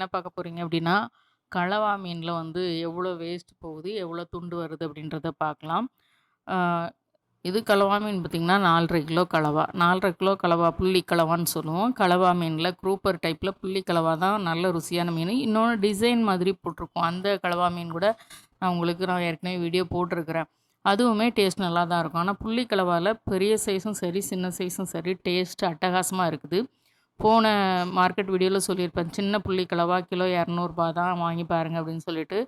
என்ன பார்க்க போகிறீங்க அப்படின்னா, கலவா மீனில் வந்து எவ்வளோ வேஸ்ட் போகுது, எவ்வளோ துண்டு வருது அப்படின்றத பார்க்கலாம். இது கலவா மீன் பார்த்திங்கன்னா நாலரை கிலோ கலவா. 4 1/2 கிலோ கலவா புள்ளி கலவான்னு சொல்லுவோம். கலவா மீனில் குரூப்பர் டைப்பில் புள்ளி கலவா தான் நல்ல ருசியான மீன் இன்னொன்று டிசைன் மாதிரி போட்டிருக்கும். அந்த கலவா மீன் கூட நான் உங்களுக்கு நான் ஏற்கனவே வீடியோ போட்டிருக்கிறேன். அதுவுமே டேஸ்ட் நல்லா தான் இருக்கும். ஆனால் புள்ளி கலவாவில் பெரிய சைஸும் சரி, சின்ன சைஸும் சரி டேஸ்ட் அட்டகாசமாக இருக்குது. போன மார்க்கெட் வீடியோவில் சொல்லியிருப்பேன். சின்ன புள்ளி கலவா கிலோ இரநூறுபா தான் வாங்கி பாருங்க அப்படின்னு சொல்லிட்டு.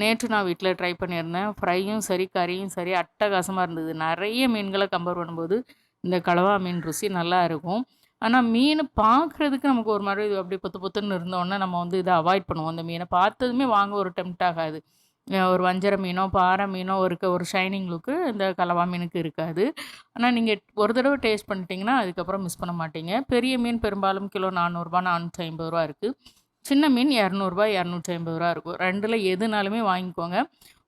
நேற்று நான் வீட்டில் ட்ரை பண்ணியிருந்தேன். ஃப்ரையும் சரி, கறியும் சரி அட்டகாசமாக இருந்தது. நிறைய மீன்களை கம்பேர் பண்ணும்போது, இந்த கலவா மீன் ருசி நல்லா இருக்கும். ஆனால் மீன் பார்க்குறதுக்கு நமக்கு ஒரு மாரி அப்படியே பொத்து பொத்துன்னு இருந்தோன்னே நம்ம வந்து இதை அவாய்ட் பண்ணுவோம். அந்த மீனை பார்த்ததுமே வாங்க ஒரு டெம்ட் ஆகாது. ஒரு வஞ்சர மீனோ, பாறை மீனோ இருக்க ஒரு ஷைனிங் லுக்கு இந்த கலவா மீனுக்கு இருக்காது. ஆனால் நீங்கள் ஒரு தடவை டேஸ்ட் பண்ணிட்டீங்கன்னா, அதுக்கப்புறம் மிஸ் பண்ண மாட்டீங்க. பெரிய மீன் பெரும்பாலும் கிலோ நானூறுரூவா நானூற்றி ஐம்பது ரூபா இருக்குது சின்ன மீன் இரநூறுபா இரநூற்றி ஐம்பது ரூபா இருக்கும். ரெண்டில் எதுனாலுமே வாங்கிக்கோங்க.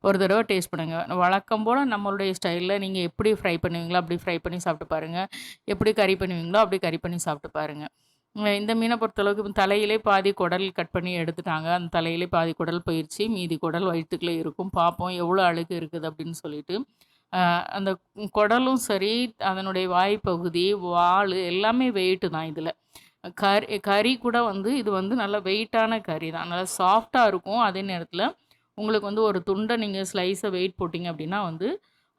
ஒரு தடவை டேஸ்ட் பண்ணுங்கள் வழக்கம் போல் நம்மளுடைய ஸ்டைலில் நீங்கள் எப்படி ஃப்ரை பண்ணுவீங்களோ, அப்படி ஃப்ரை பண்ணி சாப்பிட்டு பாருங்கள் எப்படி கறி பண்ணுவீங்களோ, அப்படி கறி பண்ணி சாப்பிட்டு பாருங்கள் இந்த மீனை பொறுத்தளவுக்கு தலையிலே பாதி குடல் கட் பண்ணி எடுத்துட்டாங்க. அந்த தலையிலே பாதி குடல் பயிற்சி மீதி குடல் வயிற்றுக்குள்ளே இருக்கும். பார்ப்போம் எவ்வளோ அழுகு இருக்குது அப்படின்னு சொல்லிட்டு. அந்த குடலும் சரி, அதனுடைய வாய்ப்பகுதி வாள் எல்லாமே வெயிட்டு தான் இதில் கறி கறி கூட வந்து இது வந்து நல்ல வெயிட்டான கறி தான். நல்லா சாஃப்டாக இருக்கும். அதே நேரத்தில் உங்களுக்கு வந்து ஒரு துண்டை நீங்கள் ஸ்லைஸை வெயிட் போட்டிங்க அப்படின்னா வந்து,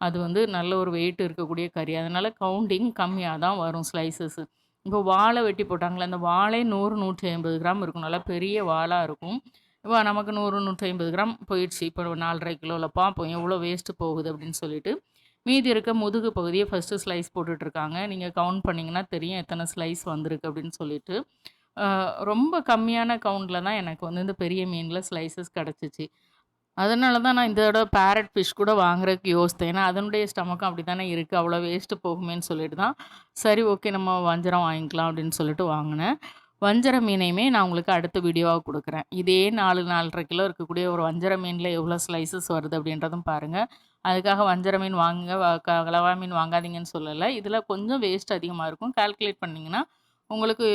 அது வந்து நல்ல ஒரு வெயிட் இருக்கக்கூடிய கறி. அதனால் கவுண்டிங் கம்மியாக தான் வரும் ஸ்லைசஸ். இப்போ வாழை வெட்டி போட்டாங்களே அந்த வாழே நூறு நூற்றி ஐம்பது கிராம் இருக்கும். நல்லா பெரிய வாழாக இருக்கும். இப்போ நமக்கு 100, 150 கிராம் போயிடுச்சு. இப்போ நாலரை கிலோவில் பார்ப்போம் எவ்வளோ வேஸ்ட்டு போகுது அப்படின்னு சொல்லிட்டு. மீதி இருக்க முதுகு பகுதியை ஃபர்ஸ்ட்டு ஸ்லைஸ் போட்டுட்ருக்காங்க. நீங்கள் கவுண்ட் பண்ணிங்கன்னா தெரியும் எத்தனை ஸ்லைஸ் வந்திருக்கு அப்படின்னு சொல்லிட்டு. ரொம்ப கம்மியான கவுண்டில் தான் எனக்கு வந்து இந்த பெரிய மீனில் ஸ்லைசஸ் கிடச்சிச்சு அதனால தான் நான் இந்த தடவை பேரட் ஃபிஷ் கூட வாங்குறதுக்கு யோசித்தேன். ஏன்னா அதனுடைய ஸ்டமக்கும் அப்படி தானே இருக்குது அவ்வளோ வேஸ்ட்டு போகுமேன்னு சொல்லிட்டு தான், சரி ஓகே நம்ம வஞ்சரம் வாங்கிக்கலாம் அப்படின்னு சொல்லிட்டு வாங்கினேன் வஞ்சர மீனையுமே நான் உங்களுக்கு அடுத்த வீடியோவாக கொடுக்குறேன் இதே 4, 4 1/2 கிலோ இருக்கக்கூடிய ஒரு வஞ்சர மீனில் எவ்வளோ ஸ்லைசஸ் வருது அப்படின்றதும் பாருங்கள் அதுக்காக வஞ்சர மீன் வாங்குங்க, கலவா மீன் வாங்காதீங்கன்னு சொல்லலை இதில் கொஞ்சம் வேஸ்ட் அதிகமாக இருக்கும். கால்குலேட் பண்ணிங்கன்னா உங்களுக்கு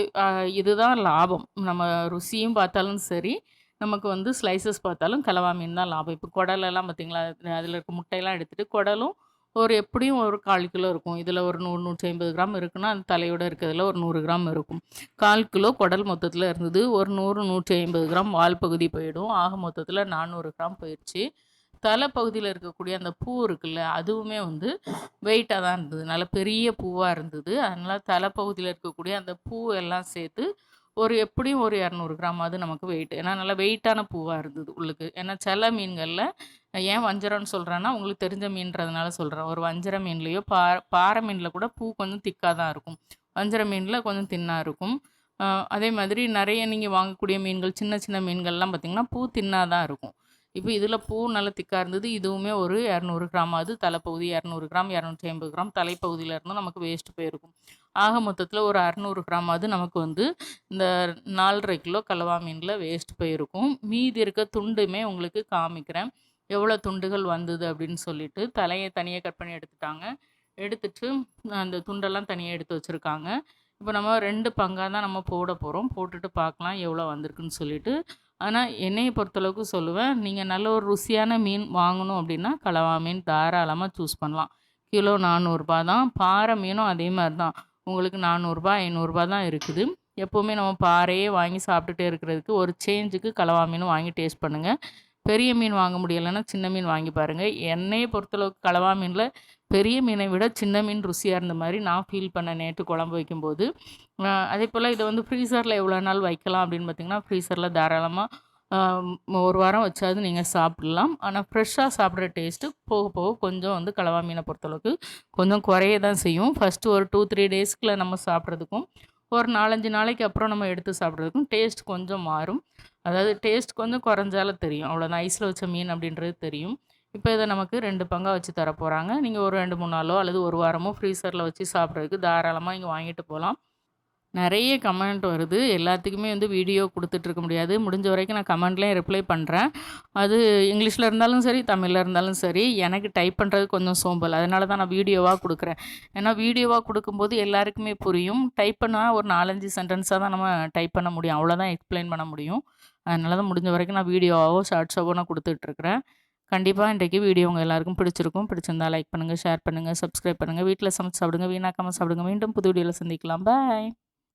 இதுதான் லாபம். நம்ம ருசியும் பார்த்தாலும் சரி, நமக்கு வந்து ஸ்லைசஸ் பார்த்தாலும் கலவா மீன் தான் லாபம். இப்போ குடலெல்லாம் பார்த்தீங்களா, அதில் இருக்க முட்டையெல்லாம் எடுத்துட்டு குடலும் ஒரு எப்படியும் ஒரு 1/4 கிலோ இருக்கும். இதில் ஒரு 100, 150 கிராம் இருக்குன்னா, அந்த தலையோட இருக்கிறதுல ஒரு நூறு கிராம் இருக்கும். 1/4 கிலோ குடல் மொத்தத்தில் இருந்தது. ஒரு 100, 150 கிராம் வால் பகுதி போயிடும். ஆக மொத்தத்தில் நானூறு கிராம் போயிடுச்சு தலை பகுதியில் இருக்கக்கூடிய அந்த பூ இருக்குல்ல, அதுவுமே வந்து வெயிட்டாக தான் இருந்தது. நல்ல பெரிய பூவாக இருந்தது. அதனால் தலை பகுதியில் இருக்கக்கூடிய அந்த பூ எல்லாம் சேர்த்து ஒரு எப்படியும் ஒரு 200 கிராமாவது நமக்கு வெயிட். ஏன்னா நல்லா வெயிட்டான பூவாக இருந்தது உள்ளுக்கு. ஏன்னா சில மீன்களில் ஏன் வஞ்சரம்னு சொல்கிறேன்னா உங்களுக்கு தெரிஞ்ச மீன்றதுனால சொல்கிறேன் ஒரு வஞ்சர மீன்லேயோ பா பாறை மீனில் கூட பூ கொஞ்சம் திக்காக தான் இருக்கும். வஞ்சர மீனில் கொஞ்சம் தின்னாக இருக்கும். அதே மாதிரி நிறைய நீங்கள் வாங்கக்கூடிய மீன்கள், சின்ன சின்ன மீன்கள்லாம் பார்த்திங்கன்னா பூ தின்னாக தான் இருக்கும். இப்போ இதில் பூ நல்லா திக்காக இருந்தது. இதுவுமே ஒரு 200 கிராமாவது தலைப்பகுதி 200 கிராம், 250 கிராம் தலைப்பகுதியிலேருந்து நமக்கு வேஸ்ட் போயிருக்கும். ஆக மொத்தத்தில் ஒரு அறநூறு கிராம் அது நமக்கு வந்து இந்த 4 1/2 கிலோ கலவா மீனில் வேஸ்ட் போயிருக்கும். மீதி இருக்க துண்டுமே உங்களுக்கு காமிக்கிறேன். எவ்வளோ துண்டுகள் வந்தது அப்படின்னு சொல்லிட்டு. தலையை தனியாக கட் பண்ணி எடுத்துட்டாங்க. எடுத்துட்டு அந்த துண்டெல்லாம் தனியாக எடுத்து வச்சுருக்காங்க இப்போ நம்ம ரெண்டு பங்காக தான் நம்ம போட போகிறோம் போட்டுட்டு பார்க்கலாம் எவ்வளோ வந்திருக்குன்னு சொல்லிட்டு. ஆனால் என்னையை பொறுத்தளவுக்கு சொல்லுவேன், நீங்கள் நல்ல ஒரு ருசியான மீன் வாங்கணும் அப்படின்னா, கலவா மீன் தாராளமாக சூஸ் பண்ணலாம். கிலோ நானூறுரூபா தான். பாறை மீனும் அதே மாதிரி தான். உங்களுக்கு நானூறுரூபா ஐநூறுரூபா தான் இருக்குது. எப்போவுமே நம்ம பாறையே வாங்கி சாப்பிட்டுட்டே இருக்கிறதுக்கு, ஒரு சேஞ்சுக்கு கலவா மீனும் வாங்கி டேஸ்ட் பண்ணுங்கள் பெரிய மீன் வாங்க முடியலன்னா, சின்ன மீன் வாங்கி பாருங்கள் என்னையை பொறுத்தளவுக்கு கலவா மீனில் பெரிய மீனை விட சின்ன மீன் ருசியாக இருந்த மாதிரி நான் ஃபீல் பண்ணேன் நேற்று குழம்பு வைக்கும்போது. அதே போல் இதை வந்து ஃப்ரீசரில் எவ்வளோ நாள் வைக்கலாம் அப்படின்னு பார்த்தீங்கன்னா, ஃப்ரீசரில் தாராளமாக ஒரு வாரம் வச்சாவது நீங்கள் சாப்பிடலாம். ஆனால் ஃப்ரெஷ்ஷாக சாப்பிட்ற டேஸ்ட்டு போக போக கொஞ்சம் வந்து கலவா மீனை பொறுத்தளவுக்கு கொஞ்சம் குறைய தான் செய்யும். ஃபர்ஸ்ட்டு ஒரு 2, 3 டேஸ்க்குள்ள நம்ம சாப்பிட்றதுக்கும் ஒரு 4, 5 நாளைக்கு அப்புறம் நம்ம எடுத்து சாப்பிட்றதுக்கும் டேஸ்ட் கொஞ்சம் மாறும். அதாவது டேஸ்ட் கொஞ்சம் குறைஞ்சாலும் தெரியும். அவ்வளோதான். ஐஸில் வச்ச மீன் அப்படின்றது தெரியும். இப்போ இதை நமக்கு ரெண்டு பங்காக வச்சு தரப்போகிறாங்க நீங்கள் ஒரு 2, 3 நாளோ அல்லது ஒரு வாரமோ ஃப்ரீசரில் வச்சு சாப்பிட்றதுக்கு தாராளமாக இங்கே வாங்கிட்டு போகலாம் நிறைய கமெண்ட் வருது. எல்லாத்துக்குமே வந்து வீடியோ கொடுத்துட்ருக்க முடியாது. முடிஞ்ச வரைக்கும் நான் கமெண்ட்லேயும் ரிப்ளை பண்ணுறேன் அது இங்கிலீஷில் இருந்தாலும் சரி, தமிழில் இருந்தாலும் சரி, எனக்கு டைப் பண்ணுறது கொஞ்சம் சோம்பல். அதனால தான் நான் வீடியோவாக கொடுக்குறேன் ஏன்னா வீடியோவாக கொடுக்கும்போது எல்லாருக்குமே புரியும். டைப் பண்ணால் ஒரு நாலஞ்சு சென்டென்ஸாக தான் நம்ம டைப் பண்ண முடியும். அவ்வளோதான் எக்ஸ்ப்ளைன் பண்ண முடியும். அதனால தான் முடிஞ்ச வரைக்கும் நான் வீடியோவாகவோ ஷார்ட்ஸாவோ நான் கொடுத்துட்ருக்குறேன் கண்டிப்பாக இன்றைக்கு வீடியோ உங்கள் எல்லாருக்கும் பிடிச்சிருக்கும். பிடிச்சிருந்தா லைக் பண்ணுங்கள் ஷேர் பண்ணுங்கள் சப்ஸ்கிரைப் பண்ணுங்கள் வீட்டில் சமைச்சு சாப்பிடுங்க. வீணாக்காமல் சாப்பிடுங்க. மீண்டும் புது வீடியோவில் சந்திக்கலாம். பாய்.